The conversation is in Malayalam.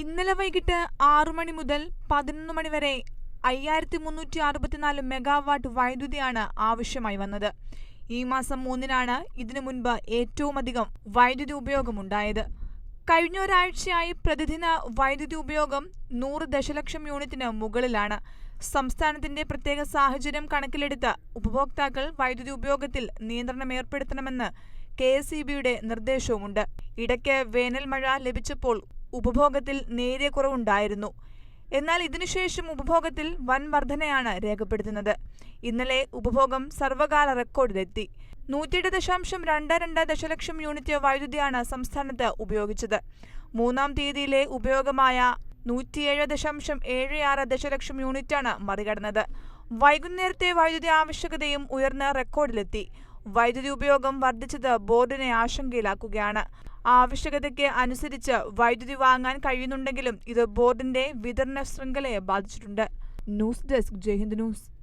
ഇന്നലെ വൈകിട്ട് ആറു മണി മുതൽ പതിനൊന്ന് മണി വരെ അയ്യായിരത്തി മുന്നൂറ്റി അറുപത്തിനാല് മെഗാവാട്ട് വൈദ്യുതിയാണ് ആവശ്യമായി വന്നത്. ഈ മാസം മൂന്നിനാണ് ഇതിനു മുൻപ് ഏറ്റവുമധികം വൈദ്യുതി ഉപയോഗമുണ്ടായത്. കഴിഞ്ഞ ഒരാഴ്ചയായി പ്രതിദിന വൈദ്യുതി ഉപയോഗം നൂറ് ദശലക്ഷം യൂണിറ്റിന് മുകളിലാണ്. സംസ്ഥാനത്തിന്റെ പ്രത്യേക സാഹചര്യം കണക്കിലെടുത്ത് ഉപഭോക്താക്കൾ വൈദ്യുതി ഉപയോഗത്തിൽ നിയന്ത്രണം ഏർപ്പെടുത്തണമെന്ന് കെ എസ് ഇ ബിയുടെ നിർദ്ദേശവുമുണ്ട്. ഇടയ്ക്ക് വേനൽ മഴ ലഭിച്ചപ്പോൾ ഉപഭോഗത്തിൽ നേരിയ കുറവുണ്ടായിരുന്നു. എന്നാൽ ഇതിനുശേഷം ഉപഭോഗത്തിൽ വൻ വർധനയാണ് രേഖപ്പെടുത്തുന്നത്. ഇന്നലെ ഉപഭോഗം സർവകാല റെക്കോർഡിലെത്തി. നൂറ്റിയെട്ട് ദശാംശം രണ്ട് രണ്ട് ദശലക്ഷം യൂണിറ്റ് വൈദ്യുതിയാണ് സംസ്ഥാനത്ത് ഉപയോഗിച്ചത്. മൂന്നാം തീയതിയിലെ ഉപയോഗമായ നൂറ്റിയേഴ് ദശാംശം ഏഴ് ആറ് ദശലക്ഷം യൂണിറ്റാണ് മറികടന്നത്. വൈകുന്നേരത്തെ വൈദ്യുതി ആവശ്യകതയും ഉയർന്ന റെക്കോർഡിലെത്തി. വൈദ്യുതി ഉപയോഗം വർദ്ധിച്ചത് ബോർഡിനെ ആശങ്കയിലാക്കുകയാണ്. ആവശ്യകതയ്ക്ക് അനുസരിച്ച് വൈദ്യുതി വാങ്ങാൻ കഴിയുന്നുണ്ടെങ്കിലും ഇത് ബോർഡിന്റെ വിതരണ ശൃംഖലയെ ബാധിച്ചിട്ടുണ്ട്. News desk Jaihind news.